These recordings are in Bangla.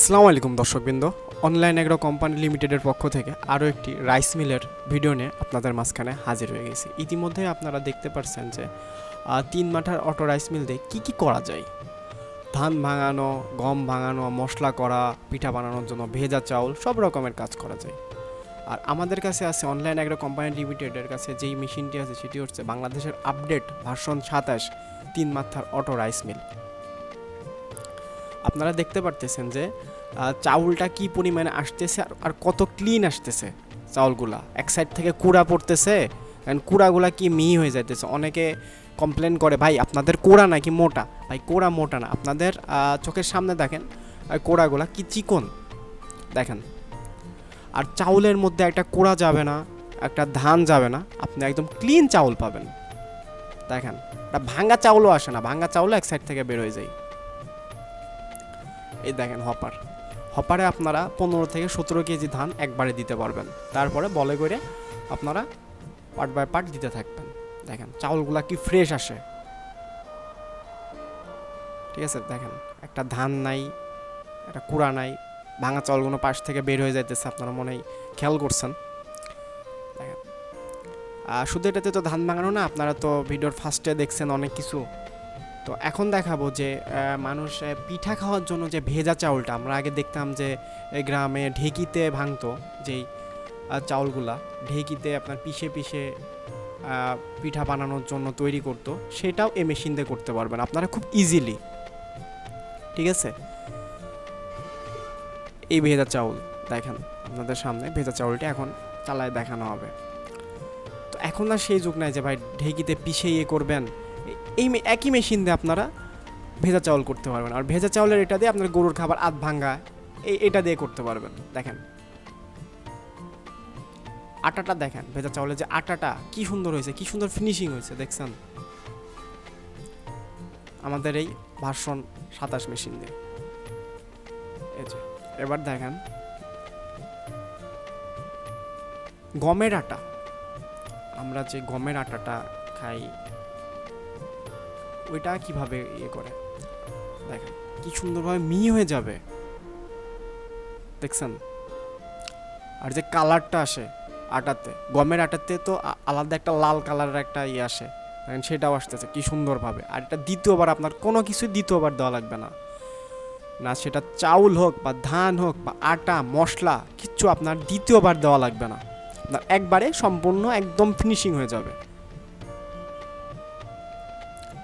আসসালামু আলাইকুম দর্শকবৃন্দ। অনলাইন এগ্রো কোম্পানি লিমিটেডের পক্ষ থেকে আরও একটি রাইস মিলের ভিডিও নিয়ে আপনাদের মাঝখানে হাজির হয়ে গেছি। ইতিমধ্যে আপনারা দেখতে পাচ্ছেন যে তিন মাঠার অটো রাইস মিল দিয়ে কী কী করা যায়? ধান ভাঙানো, গম ভাঙানো, মশলা করা, পিঠা বানানোর জন্য ভেজা চাউল, সব রকমের কাজ করা যায়। আর আমাদের কাছে আছে অনলাইন এগ্রো কোম্পানি লিমিটেডের কাছে যেই মেশিনটি আছে সেটি হচ্ছে বাংলাদেশের আপডেট ভার্সন সাতাশ তিন মাথার অটো রাইস মিল। আপনারা দেখতে পারতেছেন যে চাউলটা কি পরিমাণে আসতেছে আর- কত ক্লিন আসতেছে চাউলগুলা। এক সাইড থেকে কুড়া পড়তেছে অ্যান্ড কুড়াগুলা কি মিহি হয়ে যাইতেছে। অনেকে কমপ্লেন করে, ভাই, আপনাদের কোড়া নাকি মোটা? ভাই, কোড়া মোটা না। আপনাদের চোখের সামনে দেখেন কোড়াগুলা কি চিকন। দেখেন, আর চাউলের মধ্যে একটা কোড়া যাবে না, একটা ধান যাবে না, আপনি একদম ক্লিন চাউল পাবেন। দেখেন, একটা ভাঙ্গা চাউলও আসে না। ভাঙ্গা চাউলও এক সাইড থেকে বের হয়ে যায়। এই দেখেন হপার। হপারে আপনারা পনেরো থেকে সতেরো কেজি ধান একবারে দিতে পারবেন। তারপরে বলে করে আপনারা পার্ট বাই পার্ট দিতে থাকবেন। দেখেন, চাউলগুলা কি ফ্রেশ আসে। ঠিক আছে, দেখেন, একটা ধান নাই, একটা কুড়া নাই, ভাঙা চাউলগুলো পাশ থেকে বের হয়ে যাইতেছে, আপনারা মনে খেয়াল করছেন। দেখেন শুধু এটাতে তো ধান ভাঙানো না, আপনারা তো ভিডিওর ফার্স্টে দেখছেন অনেক কিছু। তো এখন দেখাবো যে মানুষ পিঠা খাওয়ার জন্য যে ভেজা চাউলটা, আমরা আগে দেখতাম যে গ্রামে ঢেকিতে ভাঙতো যেই চাউলগুলা, ঢেকিতে আপনার পিষে পিষে পিঠা বানানোর জন্য তৈরি করতো, সেটাও এ মেশিন দিয়ে করতে পারবেন আপনারা খুব ইজিলি ঠিক আছে? এই ভেজা চাউল দেখেন, আপনাদের সামনে ভেজা চাউলটা এখন চালায় দেখানো হবে। তো এখন আর সেই যুগ নাই যে ভাই ঢেকিতে পিষে ইয়ে করবেন এই একই মেশিন দিয়ে আপনারা ভেজা চাউল করতে পারবেন। আর ভেজা চাউলের এটা দিয়ে আপনার গরুর খাবার আধ ভাঙ্গা এই এটা দিয়ে করতে পারবেন। দেখেন। আটাটা দেখেন, ভেজা চাউলের যে আটাটা, কি সুন্দর হয়েছে, কি সুন্দর ফিনিশিং হয়েছে, দেখছেন? আমাদের এই ভার্সন সাতাশ মেশিন দিয়ে। এবার দেখেন। গমের আটা। আমরা যে গমের আটাটা খাই ওইটা কীভাবে ইয়ে করে? দেখেন, কি সুন্দরভাবে মি হয়ে যাবে। দেখছেন? আর যে কালারটা আসে আটাতে, গমের আটাতে তো আলাদা একটা লাল কালারের একটা ইয়ে আসে। দেখেন, সেটাও আসতেছে, কি সুন্দরভাবে। আর এটা দ্বিতীয়বার আপনার, কোনো কিছু দ্বিতীয়বার দেওয়া লাগবে না। না, সেটা চাউল হোক বা ধান হোক বা আটা, মশলা, কিচ্ছু আপনার দ্বিতীয়বার দেওয়া লাগবে না। একবারে সম্পূর্ণ একদম ফিনিশিং হয়ে যাবে।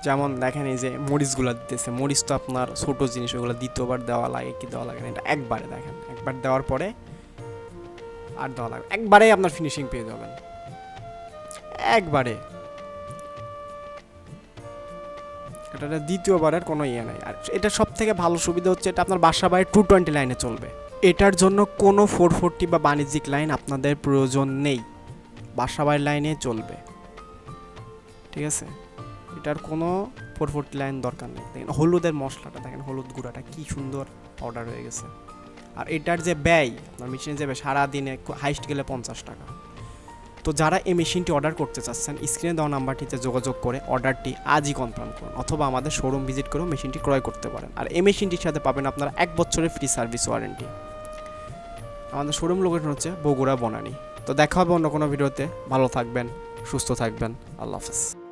যেমন দেখেন এই যে মরিচগুলো দিতেছে। মরিচ তো আপনার ছোট জিনিস, ওগুলো দ্বিতীয়বার দেওয়া লাগে কি দেওয়া লাগে না, এটা একবারে দেখেন। একবার দেওয়ার পরে আর দেওয়া লাগবে একবারেই আপনার ফিনিশিং পেয়ে যাবেন। একবারে। এটা দ্বিতীয়বারের কোনো ইয়ে নাই। আর এটা সব থেকে ভালো সুবিধা হচ্ছে এটা আপনার বাসা বাড়ির টু টোয়েন্টি লাইনে চলবে। এটার জন্য কোনো ফোর ফোরটি বা বাণিজ্যিক লাইন আপনাদের প্রয়োজন নেই। বাসা বাড়ির লাইনে চলবে। ঠিক আছে? এটার কোনো ফোর লাইন দরকার নেই। দেখেন, হলুদের মশলাটা, দেখেন হলুদ গুঁড়াটা কি সুন্দর অর্ডার হয়ে গেছে। আর এটার যে ব্যয়, আপনার মেশিনে যাবে সারাদিনে হাইস্ট গেলে পঞ্চাশ টাকা। তো যারা এই মেশিনটি অর্ডার করতে চাচ্ছেন স্ক্রিনে দেওয়া নাম্বারটিতে যোগাযোগ করে অর্ডারটি আজই কনফার্ম করুন, অথবা আমাদের শোরুম ভিজিট করেও মেশিনটি ক্রয় করতে পারেন। আর এই মেশিনটির সাথে পাবেন আপনারা এক বছরের ফ্রি সার্ভিস ওয়ারেন্টি আমাদের শোরুম লোকেশন হচ্ছে বগুড়া বনানী। তো দেখা হবে অন্য কোনো ভিডিওতে ভালো থাকবেন, সুস্থ থাকবেন। আল্লাহ হাফেজ।